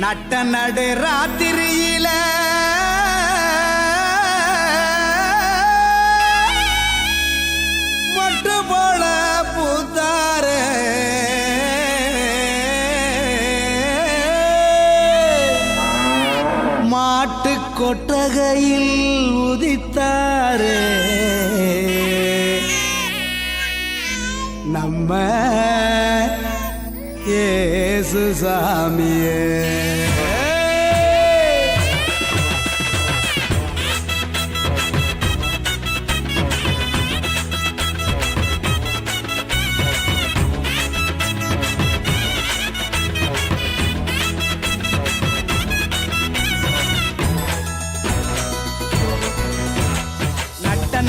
நட்ட நடு ராத்திரியில மொட்டு போல பூத்தாரு. மாட்டு கொட்டகையில் உதித்தாரே. நம்ம ஏசு சாமியே.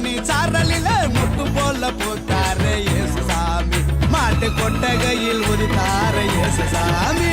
சாமி சாரலில முட்டு போல போத்தாரு இயேசு சாமி. மாட்டு கொட்டகையில் ஒரு உதித்தாரு இயேசு சாமி.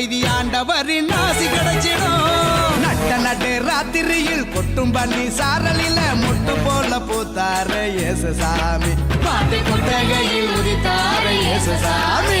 அமைதி ஆண்டவரின் ஆசி கிடைச்சிடும். நட்ட நட்டு ராத்திரியில் கொட்டும் பண்ணி சாரலில முட்டு போல பூத்தாரு இயேசு சாமி மாட்டு கொட்டகையில் உதித்தார இயேசு சாமி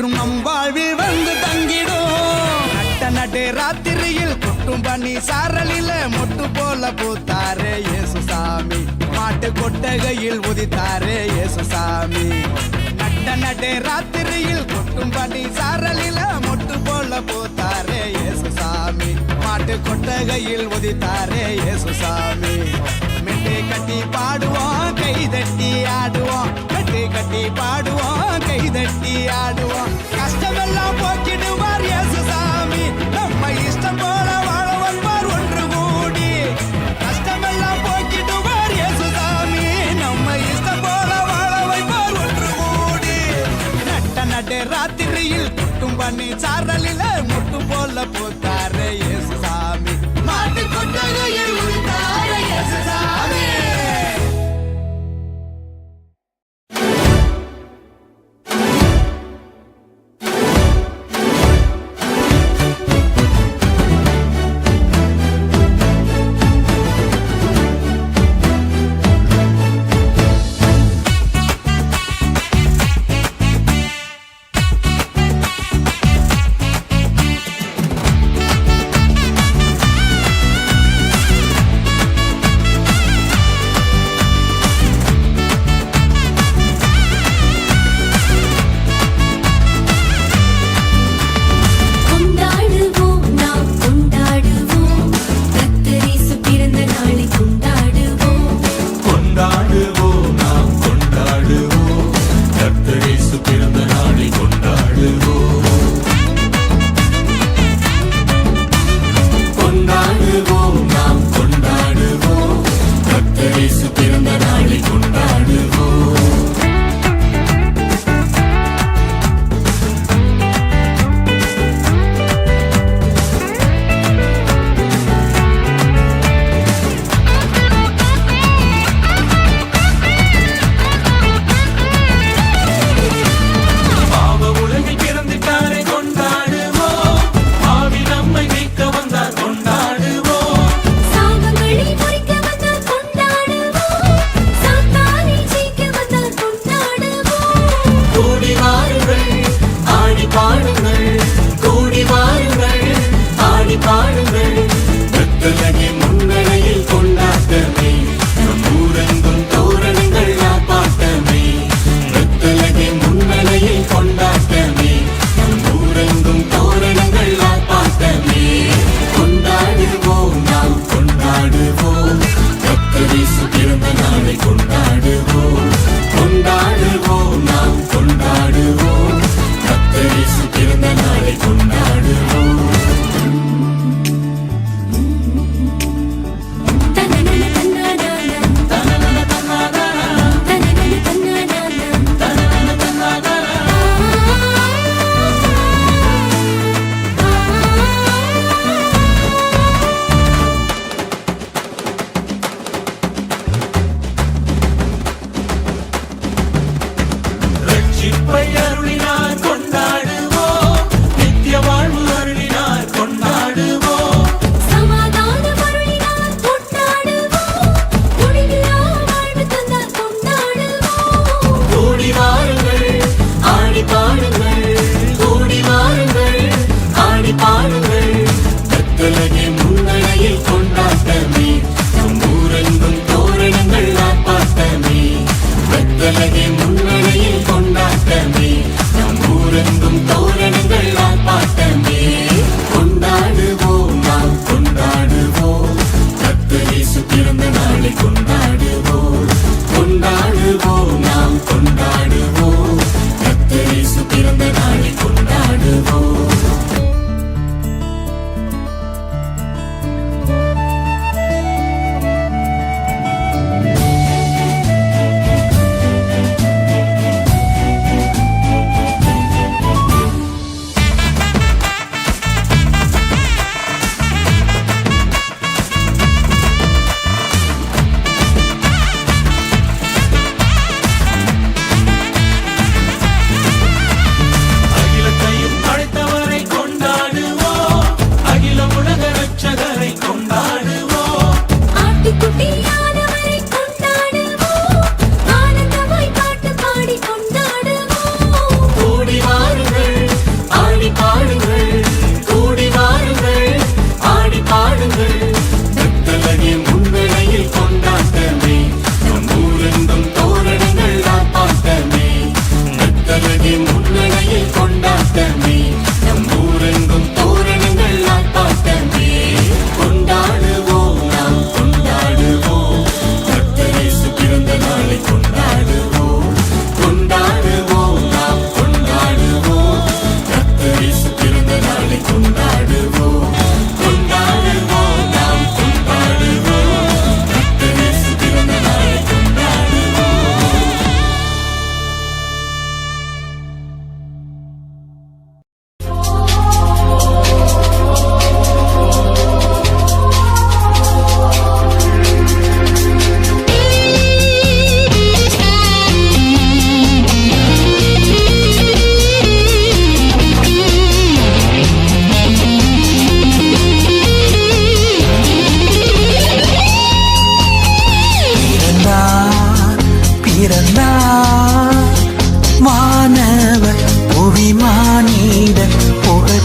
என்றும் நம் வாழ்வில் வந்து தங்கிடும் நட்ட நடு ராத்திரியில் கொட்டும் பண்ணி சாரலில மொட்டு போல பூத்தாரே இயேசு சாமி மாட்டு கொட்டகையில் உதித்தாரே இயேசு சாமி நட்ட நடு ராத்திரியில் கொட்டும் பண்ணி சாரலில மொட்டு போல போத்தாரே இயேசு மாட்டு கொட்டகையில் உதித்தாரே இயேசுசாமி. மெட்டை கட்டி பாடுவோம் கை தட்டி ஆடுவோம் மெட்டை கட்டி பாடுவோம் கை தட்டி ஆடுவோம் கஷ்டமெல்லாம் போக்கி குட்டும்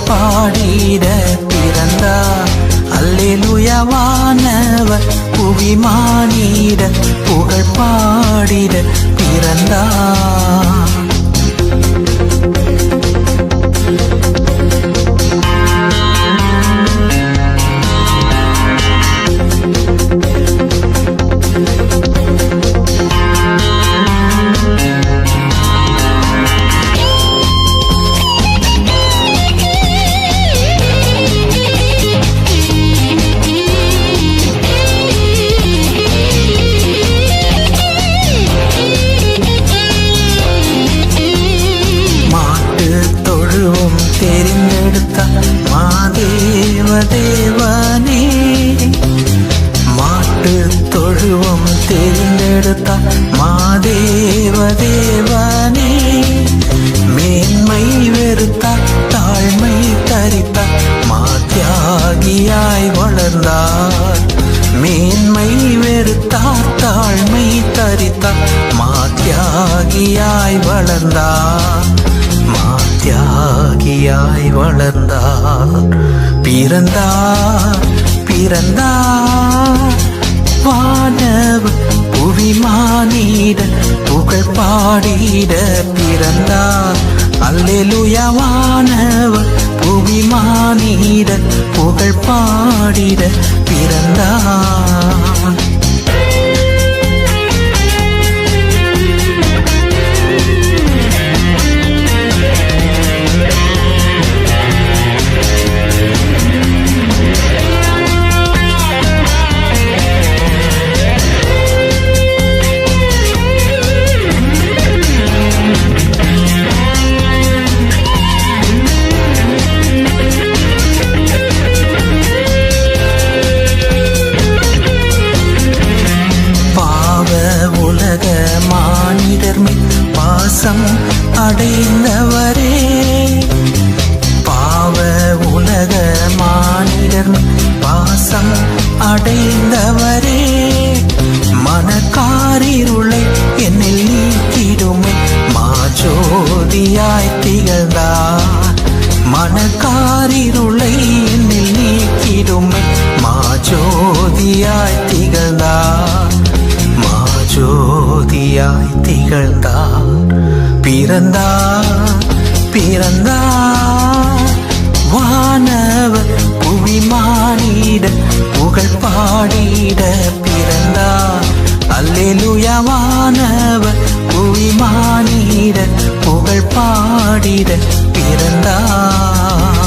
பாடிட பிறந்தார் அல்லேலுயவானவர் புவி மானிட புகழ் பாடிட பிறந்தார் தொழுவம் தெரிந்தெடுத்த மாதேவ தேவனே மேன்மை வெறுத்த தாழ்மை தரித்த மாத்தியாகியாய் வளர்ந்தார். மேன்மை வெறுத்தார் தாழ்மை தரித்த மாத்தியாகியாய் வளர்ந்தார். மாத்தியாகியாய் வளர்ந்தார். பிறந்தார் பிறந்தார். வானவ புவி மானிட புகழ் பாடிட பிறந்தார். அல்லெலுயவானவ புவி மானிட புகழ் பாடிட பிறந்தார். மானிடர் பாசம் அடைந்தவரே. பாவ உலக மானிடர் பாசம் அடைந்தவரே. மனக்காரிருளை என்னில் நீக்கிடுமே. மாஜோதியாய் திகழ்ந்தார் மனக்காரிருளை என்னில் நீக்கிடுமே. மாஜோதியாய் திகழ்ந்தார் திகழ்ந்தார் பிறந்தார் பிறந்தார் வானவர் புவி மானிட புகழ் பாடிட பிறந்தார் அல்லேலுயவானவர் புவி மானிட புகழ் பாடிட பிறந்தார்